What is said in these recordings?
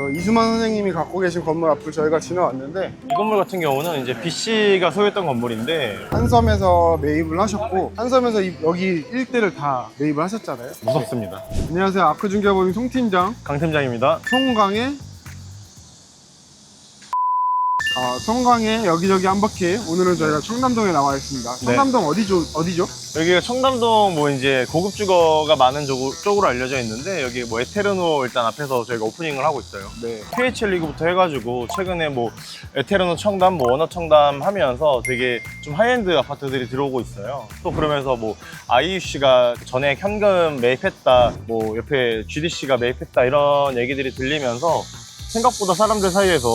저 이수만 선생님이 갖고 계신 건물 앞을 저희가 지나왔는데 이 건물 같은 경우는 이제 B 씨가 소유했던 건물인데 한섬에서 매입을 하셨고 한섬에서 이- 여기 일대를 다 매입을 하셨잖아요. 무섭습니다. 안녕하세요. 아크중개업인 송 팀장 강 팀장입니다. 송강의 아, 송강의 여기저기 한 바퀴 오늘은 저희가 청담동에 나와 있습니다. 네. 청담동 어디죠? 어디죠? 여기가 청담동 뭐 이제 고급 주거가 많은 쪽, 쪽으로 알려져 있는데 여기 뭐 에테르노 일단 앞에서 저희가 오프닝을 하고 있어요. 네. PHL 리그부터 해가지고 최근에 뭐 에테르노 청담, 뭐 원어 청담 하면서 되게 좀 하이엔드 아파트들이 들어오고 있어요. 또 그러면서 뭐 IUC가 전에 현금 매입했다, 뭐 옆에 GDC가 매입했다 이런 얘기들이 들리면서 생각보다 사람들 사이에서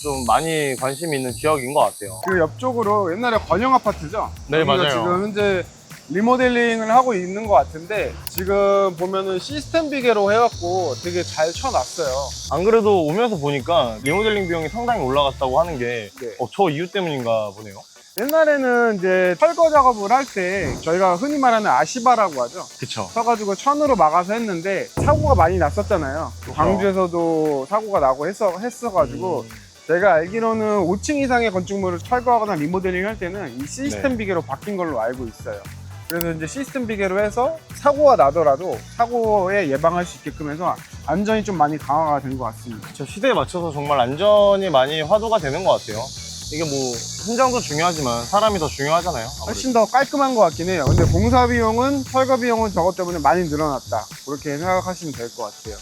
좀 많이 관심이 있는 지역인 것 같아요. 그 옆쪽으로 옛날에 권영 아파트죠? 네, 맞아요. 지금 현재 리모델링을 하고 있는 것 같은데 지금 보면은 시스템 비계로 해갖고 되게 잘 쳐놨어요. 안 그래도 오면서 보니까 리모델링 비용이 상당히 올라갔다고 하는 게 네. 어, 저 이유 때문인가 보네요. 옛날에는 이제 철거 작업을 할 때 저희가 흔히 말하는 아시바라고 하죠. 그쵸. 쳐가지고 천으로 막아서 했는데 사고가 많이 났었잖아요. 그쵸. 광주에서도 사고가 나고 했어, 했어가지고 제가 알기로는 5층 이상의 건축물을 철거하거나 리모델링 할 때는 이 시스템 네. 비계로 바뀐 걸로 알고 있어요. 그래서 이제 시스템 비계로 해서 사고가 나더라도 사고에 예방할 수 있게끔 해서 안전이 좀 많이 강화가 된 것 같습니다. 저 시대에 맞춰서 정말 안전이 많이 화두가 되는 것 같아요. 이게 뭐 현장도 중요하지만 사람이 더 중요하잖아요. 아무래도. 훨씬 더 깔끔한 것 같긴 해요. 근데 공사 비용은 철거 비용은 저것 때문에 많이 늘어났다. 그렇게 생각하시면 될 것 같아요.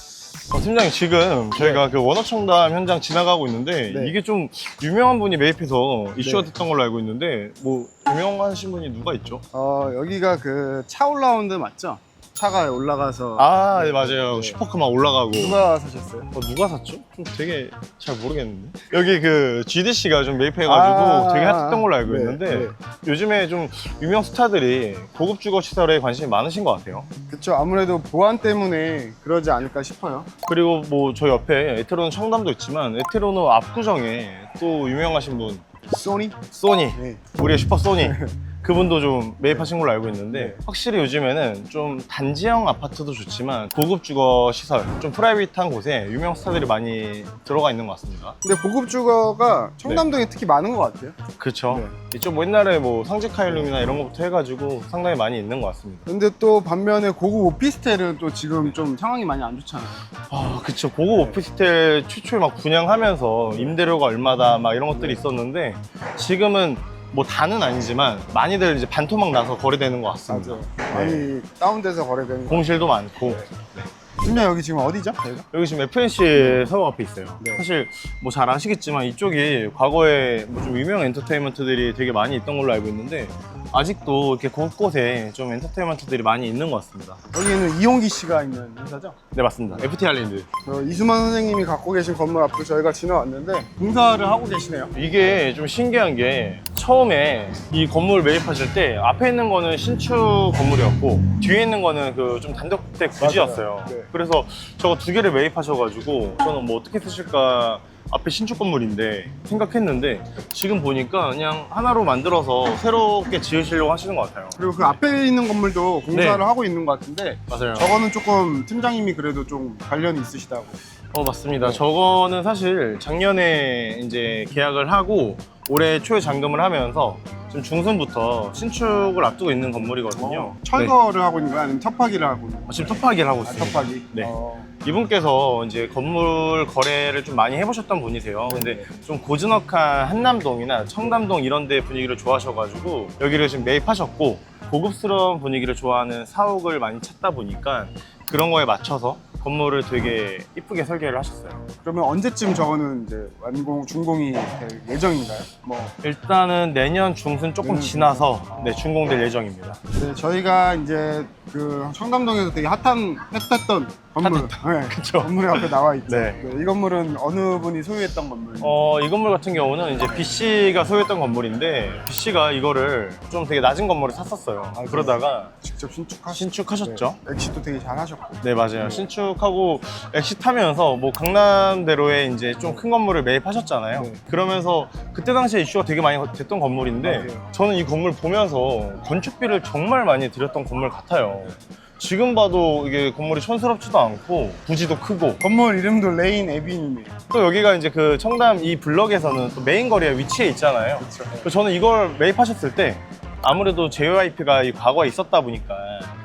어, 팀장님 지금 저희가 그 원어청담 현장 지나가고 있는데 네. 이게 좀 유명한 분이 매입해서 이슈가 네. 됐던 걸로 알고 있는데 뭐 유명하신 분이 누가 있죠? 어, 여기가 그 차 올라오는 데 맞죠? 차가 올라가서 아 네, 맞아요 네. 슈퍼카 막 올라가고 누가 사셨어요? 어, 누가 샀죠? 좀 되게 잘 모르겠는데 여기 그 GDC가 좀 매입해가지고 아, 되게 핫했던 걸로 알고 네, 있는데 네. 요즘에 좀 유명 스타들이 고급 주거 시설에 관심이 많으신 것 같아요 그쵸 아무래도 보안 때문에 그러지 않을까 싶어요 그리고 뭐 저 옆에 에테로노 청담도 있지만 에테로노 압구정에 또 유명하신 분 소니? 소니 네. 우리의 슈퍼 소니 그분도 좀 매입하신 걸로 알고 있는데 네. 확실히 요즘에는 좀 단지형 아파트도 좋지만 고급 주거 시설 좀 프라이빗한 곳에 유명 스타들이 많이 들어가 있는 것 같습니다. 근데 고급 주거가 청담동에 특히 많은 것 같아요. 그렇죠. 네. 이쪽 뭐 옛날에 뭐 상직카일룸이나 이런 것부터 해가지고 상당히 많이 있는 것 같습니다. 근데 또 반면에 고급 오피스텔은 또 지금 좀 상황이 많이 안 좋잖아요. 아 그쵸. 고급 오피스텔 최초에 막 분양하면서 임대료가 얼마다 막 이런 것들이 있었는데 지금은 뭐 다는 아니지만 많이들 이제 반토막 나서 거래되는 것 같습니다 맞아요 많이 다운돼서 거래되는 거 공실도 많고 팀장 여기 지금 어디죠? 저희가? 여기 지금 FNC 서울 앞에 있어요. 네. 사실 뭐 잘 아시겠지만 이쪽이 과거에 뭐 좀 유명 엔터테인먼트들이 되게 많이 있던 걸로 알고 있는데 아직도 이렇게 곳곳에 좀 엔터테인먼트들이 많이 있는 것 같습니다. 여기는 이용기 씨가 있는 회사죠? 네 맞습니다. FT 할랜드. 저 이수만 선생님이 갖고 계신 건물 앞을 저희가 지나왔는데 공사를 하고 계시네요 이게 좀 신기한 게 처음에 이 건물 매입하실 때 앞에 있는 거는 신축 건물이었고 뒤에 있는 거는 그 좀 단독주택 부지였어요. 맞아요. 네. 그래서 저거 두 개를 매입하셔가지고 저는 뭐 어떻게 쓰실까 앞에 신축 건물인데 생각했는데 지금 보니까 그냥 하나로 만들어서 새롭게 지으시려고 하시는 것 같아요. 그리고 그 앞에 있는 건물도 공사를 네. 하고 있는 것 같은데 맞아요. 저거는 조금 팀장님이 그래도 좀 관련이 있으시다고. 어 맞습니다. 네. 저거는 사실 작년에 이제 계약을 하고 올해 초에 잔금을 하면서 지금 중순부터 신축을 앞두고 있는 건물이거든요. 어, 철거를 하고 있는 거야? 아니면 터파기를 하고 있는 거야? 네. 지금 터파기를 하고 아, 있습니다. 터파기? 네. 어, 이분께서 이제 건물 거래를 좀 많이 해보셨던 분이세요. 근데 좀 고즈넉한 한남동이나 청담동 이런 데 분위기를 좋아하셔가지고 여기를 지금 매입하셨고 고급스러운 분위기를 좋아하는 사옥을 많이 찾다 보니까 그런 거에 맞춰서 건물을 되게 이쁘게 설계를 하셨어요. 그러면 언제쯤 저거는 이제 완공, 준공이 될 예정인가요? 뭐, 일단은 내년 중순 조금 내년 지나서. 네, 준공될 예정입니다. 네, 저희가 이제 그 청담동에서 되게 핫한, 핫했던 건물. 네, 그쵸. 건물이 앞에 나와 있죠. 네. 이 건물은 어느 분이 소유했던 건물? 어, 이 건물 같은 경우는 이제 B 씨가 소유했던 건물인데 B 씨가 이거를 좀 되게 낮은 건물을 샀었어요. 아, 그러다가 직접 신축하셨 신축하셨죠. 네, 엑시도 되게 잘 하셨고. 네 맞아요 신축하고 엑시트하면서 뭐 강남대로에 이제 좀 큰 건물을 매입하셨잖아요 네. 그러면서 그때 당시에 이슈가 되게 많이 됐던 건물인데 맞아요. 저는 이 건물 보면서 건축비를 정말 많이 들였던 건물 같아요 지금 봐도 이게 건물이 촌스럽지도 않고 부지도 크고 건물 이름도 레인 에비뉴네요. 또 여기가 이제 그 청담 이 블럭에서는 또 메인 거리에 위치해 있잖아요. 그렇죠. 그래서 저는 이걸 매입하셨을 때 아무래도 JYP가 이 과거에 있었다 보니까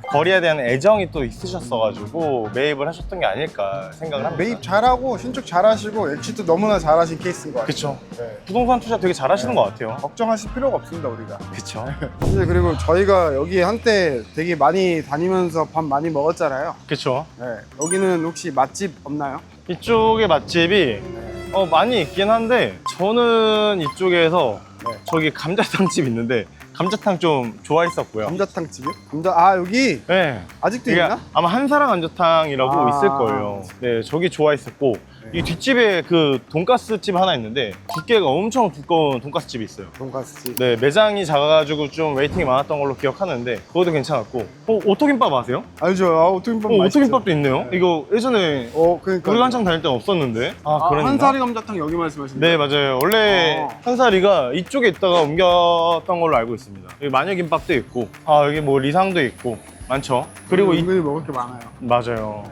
거리에 대한 애정이 또 있으셨어가지고 매입을 하셨던 게 아닐까 생각을 합니다. 매입 잘하고 신축 잘하시고 엑시트 너무나 잘하신 케이스인 것 같아요. 그쵸. 네. 부동산 투자 되게 잘하시는 네. 것 같아요. 걱정하실 필요가 없습니다 우리가. 그쵸. 이제 그리고 저희가 여기 한때 되게 많이 다니면서 밥 많이 먹었잖아요. 그쵸. 네. 여기는 혹시 맛집 없나요? 이쪽에 맛집이 네. 어, 많이 있긴 한데 저는 이쪽에서 네. 저기 감자탕집 있는데 감자탕 좀 좋아했었고요. 감자탕 집이요? 감자 아 여기 네. 아직도 이게 있나? 아마 한사랑 감자탕이라고 아. 있을 거예요. 네, 저기 좋아했었고 네. 이 뒷집에 그 돈가스 집 하나 있는데 두께가 엄청 두꺼운 돈가스 집이 있어요. 돈가스 집. 네, 매장이 작아가지고 좀 웨이팅이 많았던 걸로 기억하는데 그것도 괜찮았고 어, 오토김밥 아세요? 알죠. 아, 오토김밥 어, 맛있죠. 오토김밥도 있네요. 네. 이거 예전에 어 그러니까 우리가 한창 다닐 때는 없었는데 아, 아, 그랬나? 한사리 감자탕 여기 말씀하시는 네? 맞아요 원래 어. 한사리가 이쪽에 있다가 옮겼던 걸로 알고 있습니다 여기 마녀김밥도 있고 아 여기 뭐 리상도 있고 많죠 그리고 이 은근히 먹을 게 많아요. 맞아요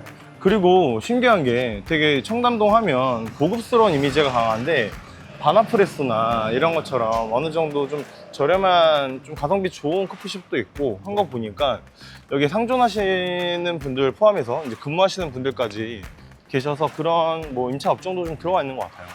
그리고 신기한 게 되게 청담동 하면 고급스러운 이미지가 강한데 바나프레스나 이런 것처럼 어느 정도 좀 저렴한 좀 가성비 좋은 커피숍도 있고 한 거 보니까 여기 상존하시는 분들 포함해서 이제 근무하시는 분들까지 계셔서 그런 뭐 임차 업종도 좀 들어가 있는 것 같아요.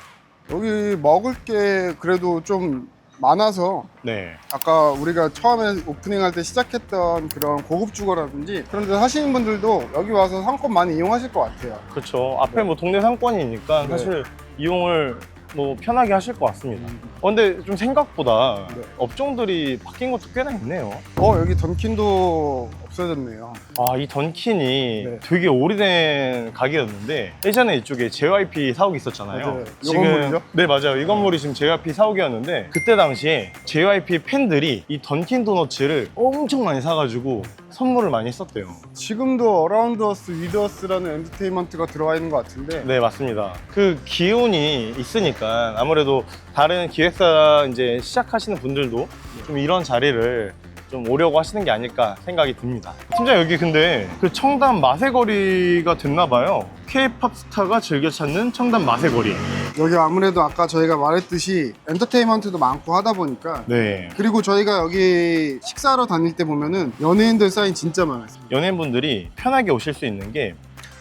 여기 먹을 게 그래도 좀 많아서 네 아까 우리가 처음에 오프닝 할 때 시작했던 그런 고급 주거라든지 그런 데 사시는 분들도 여기 와서 상권 많이 이용하실 것 같아요. 그렇죠. 앞에 뭐 동네 상권이니까 네. 사실 이용을 뭐 편하게 하실 것 같습니다. 어, 근데 좀 생각보다 네. 업종들이 바뀐 것도 꽤나 있네요. 어 여기 던킨도 없어졌네요. 아, 이 던킨이 네. 되게 오래된 가게였는데 예전에 이쪽에 JYP 사옥이 있었잖아요. 맞아요. 이 건물이죠? 네, 맞아요. 이 건물이 지금 JYP 사옥이었는데 그때 당시에 JYP 팬들이 이 던킨 도너츠를 엄청 많이 사가지고 선물을 많이 썼대요. 지금도 어라운드 어스, 위드 어스라는 엔터테인먼트가 들어와 있는 것 같은데 네, 맞습니다. 그 기운이 있으니까 아무래도 다른 기획사 이제 시작하시는 분들도 좀 이런 자리를 좀 오려고 하시는 게 아닐까 생각이 듭니다. 팀장 여기 근데 그 청담 마세거리가 됐나 봐요. K-팝 스타가 즐겨 찾는 청담 마세거리. 여기 아무래도 아까 저희가 말했듯이 엔터테인먼트도 많고 하다 보니까 네. 그리고 저희가 여기 식사하러 다닐 때 보면은 연예인들 사인 진짜 많아요. 연예인분들이 편하게 오실 수 있는 게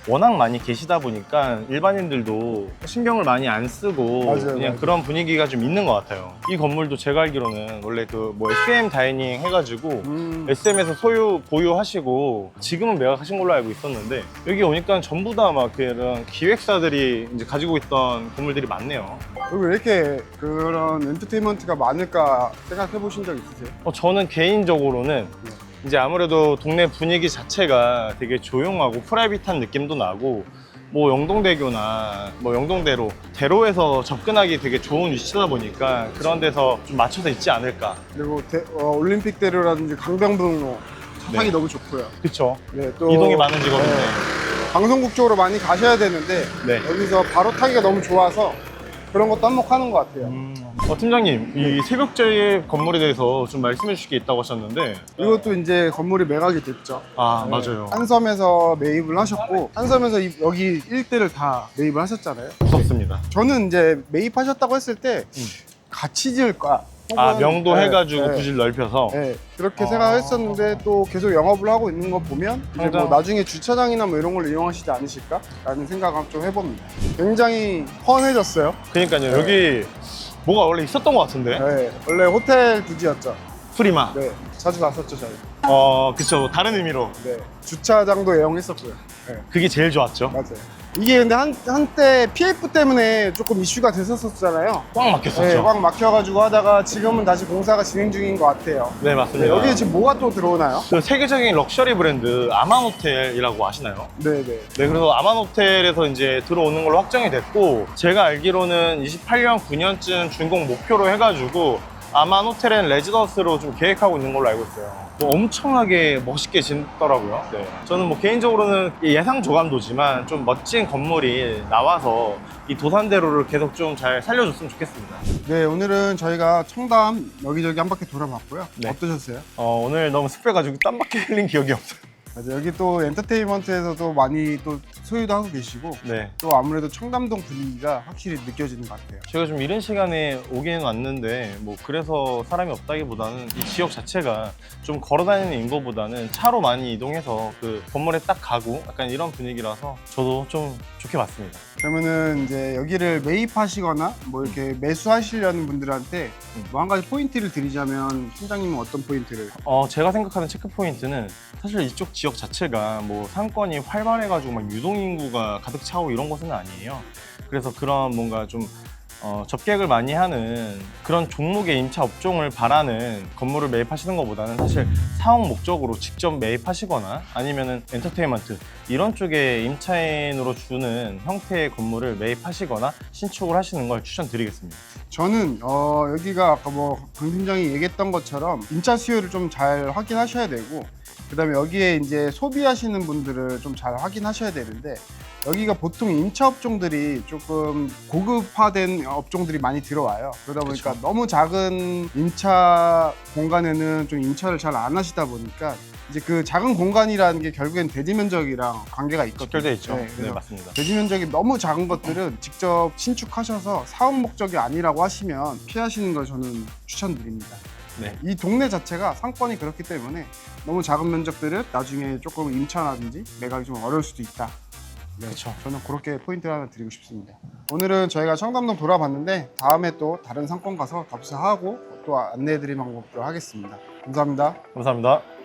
워낙 많이 계시다 보니까 일반인들도 신경을 많이 안 쓰고 맞아요, 그냥 맞아요. 그런 분위기가 좀 있는 것 같아요. 이 건물도 제가 알기로는 원래 그 뭐 SM 다이닝 해가지고 음, SM에서 소유 보유하시고 지금은 매각하신 걸로 알고 있었는데 여기 오니까 전부 다 막 그런 기획사들이 이제 가지고 있던 건물들이 많네요. 왜 이렇게 그런 엔터테인먼트가 많을까 생각해 보신 적 있으세요? 어, 저는 개인적으로는 네. 이제 아무래도 동네 분위기 자체가 되게 조용하고 프라이빗한 느낌도 나고 뭐 영동대교나 뭐 영동대로 대로에서 접근하기 되게 좋은 위치다 보니까 그런 데서 좀 맞춰서 있지 않을까. 그리고 대- 어, 올림픽대로라든지 강변북로 차 타기 네. 너무 좋고요. 그쵸. 네, 또 이동이 많은 직업인데. 네, 방송국 쪽으로 많이 가셔야 되는데 네. 여기서 바로 타기가 너무 좋아서 그런 것도 한몫하는 것 같아요. 어, 팀장님, 이 새벽제 건물에 대해서 좀 말씀해 주실 게 있다고 하셨는데. 이것도 이제 건물이 매각이 됐죠. 아, 네, 맞아요. 한섬에서 매입을 하셨고 한섬에서 이- 여기 일대를 다 매입을 하셨잖아요. 무섭습니다. 저는 이제 매입하셨다고 했을 때 음. 같이 지을까? 아, 혹은- 명도 네, 해가지고 네. 부지를 넓혀서. 네, 그렇게 아. 생각했었는데 또 계속 영업을 하고 있는 거 보면 이제 뭐 맞아. 나중에 주차장이나 뭐 이런 걸 이용하시지 않으실까라는 생각을 좀 해봅니다. 굉장히 훤해졌어요. 그러니까요, 네. 여기 뭐가 원래 있었던 것 같은데. 네, 원래 호텔 부지였죠. 프리마. 네, 자주 갔었죠 저희. 어, 그쵸. 다른 의미로. 네, 주차장도 애용했었고요. 네, 그게 제일 좋았죠. 맞아요. 이게 근데 한, 한때 PF 때문에 조금 이슈가 됐었었잖아요. 꽉 막혔었죠. 네, 꽉 막혀가지고 하다가 지금은 다시 공사가 진행 중인 것 같아요. 네, 네, 맞습니다. 여기에 지금 뭐가 또 들어오나요? 그 세계적인 럭셔리 브랜드 아만호텔이라고 아시나요? 네, 네. 네, 그래서 아만호텔에서 이제 들어오는 걸로 확정이 됐고, 제가 알기로는 28년, 9년쯤 준공 목표로 해가지고, 아만 호텔 앤 레지던스로 좀 계획하고 있는 걸로 알고 있어요. 뭐 엄청나게 멋있게 짓더라고요. 네. 저는 뭐 개인적으로는 예상 조감도지만 좀 멋진 건물이 나와서 이 도산대로를 계속 좀 잘 살려줬으면 좋겠습니다. 네, 오늘은 저희가 청담 여기저기 한 바퀴 돌아봤고요. 네. 어떠셨어요? 어, 오늘 너무 습해가지고 땀밖에 흘린 기억이 없어요. 여기 또 엔터테인먼트에서도 많이 또 소유도 하고 계시고 네. 또 아무래도 청담동 분위기가 확실히 느껴지는 것 같아요. 제가 좀 이른 시간에 오긴 왔는데 뭐 그래서 사람이 없다기보다는 이 지역 자체가 좀 걸어다니는 인구보다는 차로 많이 이동해서 그 건물에 딱 가고 약간 이런 분위기라서 저도 좀 좋게 봤습니다. 그러면은 이제 여기를 매입하시거나 뭐 이렇게 매수하시려는 분들한테 음. 뭐한 가지 포인트를 드리자면 팀장님은 어떤 포인트를? 어, 제가 생각하는 체크 포인트는 사실 이쪽 지역 자체가 뭐 상권이 활발해가지고 막 유동인구가 가득 차고 이런 곳은 아니에요. 그래서 그런 뭔가 좀 어, 접객을 많이 하는 그런 종목의 임차 업종을 바라는 건물을 매입하시는 것보다는 사실 사업 목적으로 직접 매입하시거나 아니면은 엔터테인먼트 이런 쪽에 임차인으로 주는 형태의 건물을 매입하시거나 신축을 하시는 걸 추천드리겠습니다. 저는 어, 여기가 아까 뭐 강 팀장이 얘기했던 것처럼 임차 수요를 좀 잘 확인하셔야 되고 그다음에 여기에 이제 소비하시는 분들을 좀 잘 확인하셔야 되는데 여기가 보통 임차 업종들이 조금 고급화된 업종들이 많이 들어와요. 그러다 보니까 그쵸. 너무 작은 임차 공간에는 좀 임차를 잘 안 하시다 보니까 이제 그 작은 공간이라는 게 결국엔 대지 면적이랑 관계가 있거든요. 직결돼 있죠. 네, 네, 그래서 맞습니다. 대지 면적이 너무 작은 것들은 직접 신축하셔서 사업 목적이 아니라고 하시면 피하시는 걸 저는 추천드립니다. 네. 이 동네 자체가 상권이 그렇기 때문에 너무 작은 면적들은 나중에 조금 임차라든지 매각이 좀 어려울 수도 있다. 네, 그쵸. 저는 그렇게 포인트를 하나 드리고 싶습니다. 오늘은 저희가 청담동 돌아봤는데 다음에 또 다른 상권 가서 답사하고 또 안내해드릴 방법도 하겠습니다. 감사합니다. 감사합니다.